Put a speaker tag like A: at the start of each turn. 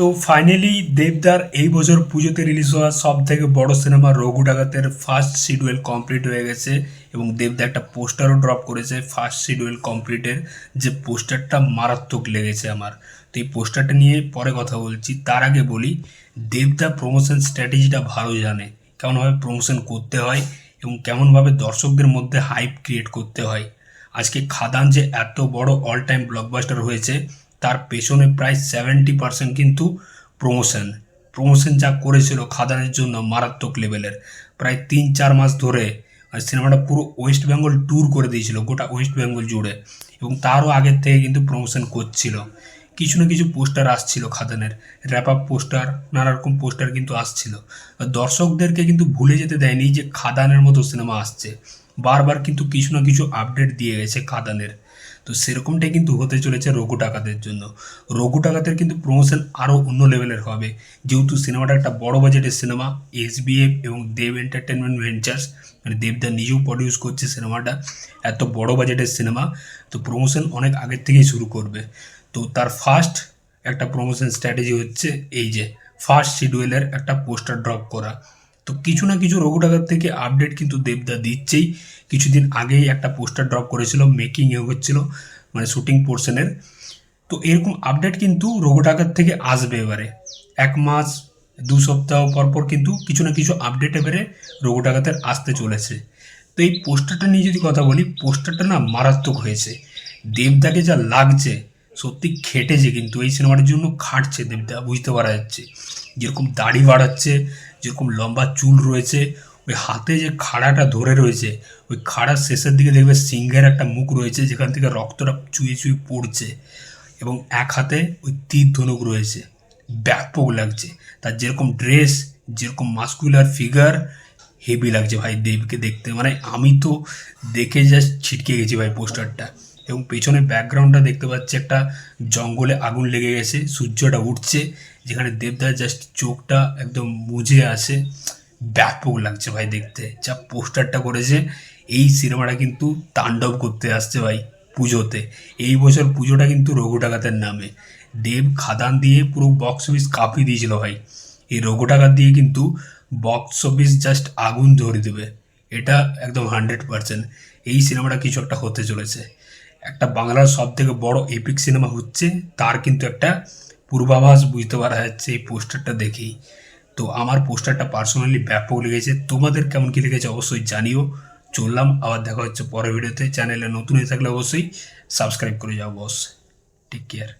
A: তো ফাইনালি দেবদার এই বছর পুজোতে রিলিজ হওয়া সব থেকে বড় সিনেমা রঘু ডাকাতের ফার্স্ট শিডিউল কমপ্লিট হয়ে গেছে এবং দেবদা একটা পোস্টারও ড্রপ করেছে ফার্স্ট শিডিউল কমপ্লিটের যে পোস্টারটা মারাত্মক লেগেছে আমার। তো এই পোস্টারটা নিয়ে পরে কথা বলছি। তার আগে বলি, দেবদা প্রমোশন স্ট্র্যাটেজিটা ভালো জানে। কেমনভাবে প্রমোশন করতে হয় এবং কেমনভাবে দর্শকদের মধ্যে হাইপ ক্রিয়েট করতে হয়। আজকে খাদান যে এত বড় অল টাইম ব্লকবাস্টার হয়েছে তার পেছনে প্রায় সেভেন্টি পার্সেন্ট কিন্তু প্রমোশন প্রমোশন যা করেছিল খাদানের জন্য মারাত্মক লেভেলের প্রায় তিন চার মাস ধরে সিনেমাটা পুরো ওয়েস্ট বেঙ্গল ট্যুর করে দিয়েছিল, গোটা ওয়েস্ট বেঙ্গল জুড়ে। এবং তারও আগের থেকে কিন্তু প্রমোশন করছিল। কিছু না কিছু পোস্টার আসছিল খাদানের। র্যাপ আপ পোস্টার নানা রকম পোস্টার কিন্তু আসছিল। দর্শকদেরকে কিন্তু ভুলে যেতে দেয়নি যে খাদানের মতো সিনেমা আসছে। বারবার কিন্তু কিছু না কিছু আপডেট দিয়ে গেছে খাদানের। তো সেরকমটাই কিন্তু হতে চলেছে রঘু টাকাতের জন্য। রঘু টাকাতের কিন্তু প্রমোশন আরও অন্য লেভেলের হবে। যেহেতু সিনেমাটা একটা বড় বাজেটের সিনেমা এসবিএফ এবং দেব এন্টারটেনমেন্ট ভেঞ্চার্স মানে দেবদা নিজেও প্রডিউস করছে সিনেমাটা এত বড় বাজেটের সিনেমা তো প্রমোশন অনেক আগের থেকেই শুরু করবে। তো তার ফার্স্ট একটা প্রমোশন স্ট্র্যাটেজি হচ্ছে এই যে ফার্স্ট শিডিউলের একটা পোস্টার ড্রপ করা। তো কিছু না কিছু রঘু টাকার থেকে আপডেট কিন্তু দেবদা দিচ্ছেই। কিছুদিন আগেই একটা পোস্টার ড্রপ করেছিল মেকিং হচ্ছিল মানে শুটিং পোর্শনের তো এরকম আপডেট কিন্তু রঘু টাকার থেকে আসবে এবারে। এক মাস, দু সপ্তাহ পর পর কিন্তু কিছু না কিছু আপডেট এবারে রঘু টাকাতে আসতে চলেছে। তো এই পোস্টারটা নিয়ে যদি কথা বলি পোস্টারটা না মারাত্মক হয়েছে। দেবদাকে যা লাগছে, সত্যি খেটেছে কিন্তু। এই সিনেমাটার জন্য খাটছে দেবদা, বুঝতে পারা যাচ্ছে। যেরকম দাড়ি বাড়াচ্ছে, যেরকম লম্বা চুল রয়েছে, ওই হাতে যে খাড়াটা ধরে রয়েছে, ওই খাড়ার শেষের দিকে দেখবে সিংহের একটা মুখ রয়েছে, যেখান থেকে রক্তটা চুয়ে চুয়ে পড়ছে এবং এক হাতে ওই তীর ধনুক রয়েছে। ব্যাপক লাগছে। তার যেরকম ড্রেস, যেরকম মাস্কুলার ফিগার, হেভি লাগছে ভাই, দেবকে দেখতে। মানে আমি তো দেখে জাস্ট ছিটকে গেছি ভাই পোস্টারটা। এবং পেছনে ব্যাকগ্রাউন্ডটা দেখতে পাচ্ছি একটা জঙ্গলে আগুন লেগে গেছে, সূর্যটা উঠছে, যেখানে দেবদার জাস্ট চোখটা একদম মুজে আছে। ব্যাপক লাগছে ভাই দেখতে, যা পোস্টারটা করেছে, এই সিনেমাটা কিন্তু তাণ্ডব করতে আসছে ভাই পুজোতে। এই বছর পুজোটা কিন্তু রঘু ডাকাতের নামে। দেব খাদান দিয়ে পুরো বক্স অফিস কাঁপিয়ে দিয়েছিল ভাই। এই রঘু ডাকাত দিয়ে কিন্তু বক্স অফিস জাস্ট আগুন ধরে দেবে। এটা একদম হান্ড্রেড পার্সেন্ট এই সিনেমাটা কিছু একটা হতে চলেছে। একটা বাংলার সব থেকে বড় এপিক সিনেমা হচ্ছে, তার কিন্তু একটা পূর্বাভাস বুঝতে পারা যাচ্ছে এই পোস্টারটা দেখেই। তো আমার পোস্টারটা পার্সোনালি ব্যাপক লেগেছে। তোমাদের কেমন কী লেগেছে অবশ্যই জানিও। চললাম, আবার দেখা হচ্ছে পরের ভিডিওতে। চ্যানেলে নতুন হয়ে থাকলে অবশ্যই সাবস্ক্রাইব করে যাও বস টেক কেয়ার